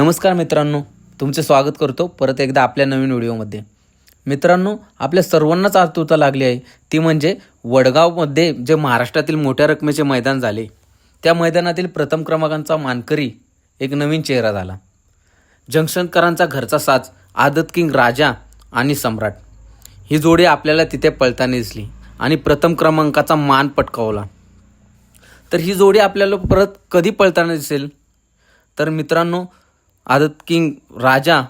नमस्कार मित्रांनो तुमचे स्वागत करतो परत एकदा आपल्या नवीन व्हिडिओमध्ये. मित्रांनो आपल्या सर्वांनाच आतुरता लागली आहे. ती म्हणजे वडगावमध्ये जे महाराष्ट्रातील मोठ्या रकमेचे मैदान झाले त्या मैदानातील प्रथम क्रमांकाचा मानकरी एक नवीन चेहरा झाला. जंक्शनकरांचा घरचा साज आदत किंग राजा आणि सम्राट. ही जोडी आपल्याला तिथे पळताना दिसली आणि प्रथम क्रमांकाचा मान पटकावला. तर ही जोडी आपल्याला परत कधी पळताना दिसेल? तर मित्रांनो आदत किंग राजा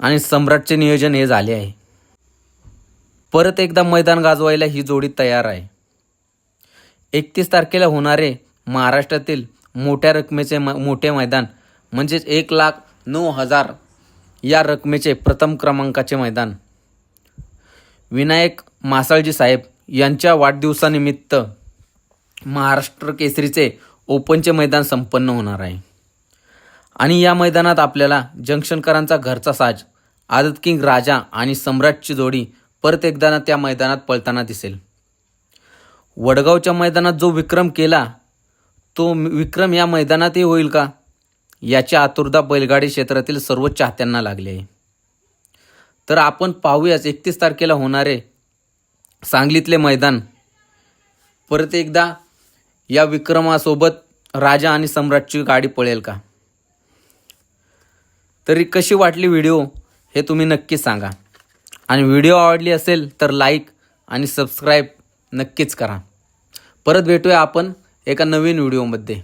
आणि सम्राटचे नियोजन हे झाले आहे. परत एकदा मैदान गाजवायला ही जोडी तयार आहे. एकतीस तारखेला होणारे महाराष्ट्रातील मोठ्या रकमेचे म मोठे मैदान म्हणजेच एक लाख नऊ हजार या रकमेचे प्रथम क्रमांकाचे मैदान. विनायक मासाळजी साहेब यांच्या वाढदिवसानिमित्त महाराष्ट्र केसरीचे ओपनचे मैदान संपन्न होणार आहे. आणि या मैदानात आपल्याला जंक्शनकरांचा घरचा साज आदत किंग राजा आणि सम्राटची जोडी परत एकदा त्या मैदानात पळताना दिसेल. वडगावच्या मैदानात जो विक्रम केला तो विक्रम या मैदानातही होईल का? याची आतुरता बैलगाडी क्षेत्रातील सर्व चाहत्यांना लागली आहे. तर आपण पाहूयाच एकतीस तारखेला होणारे सांगलीतले मैदान. परत एकदा या विक्रमासोबत राजा आणि सम्राटची गाडी पळेल का? तरी कशी वाटली व्हिडिओ हे तुम्ही नक्की सांगा. आणि व्हिडिओ आवडली असेल तर लाईक आणि सबस्क्राईब नक्कीच करा. परत भेटूया आपण एका नवीन व्हिडिओमध्ये.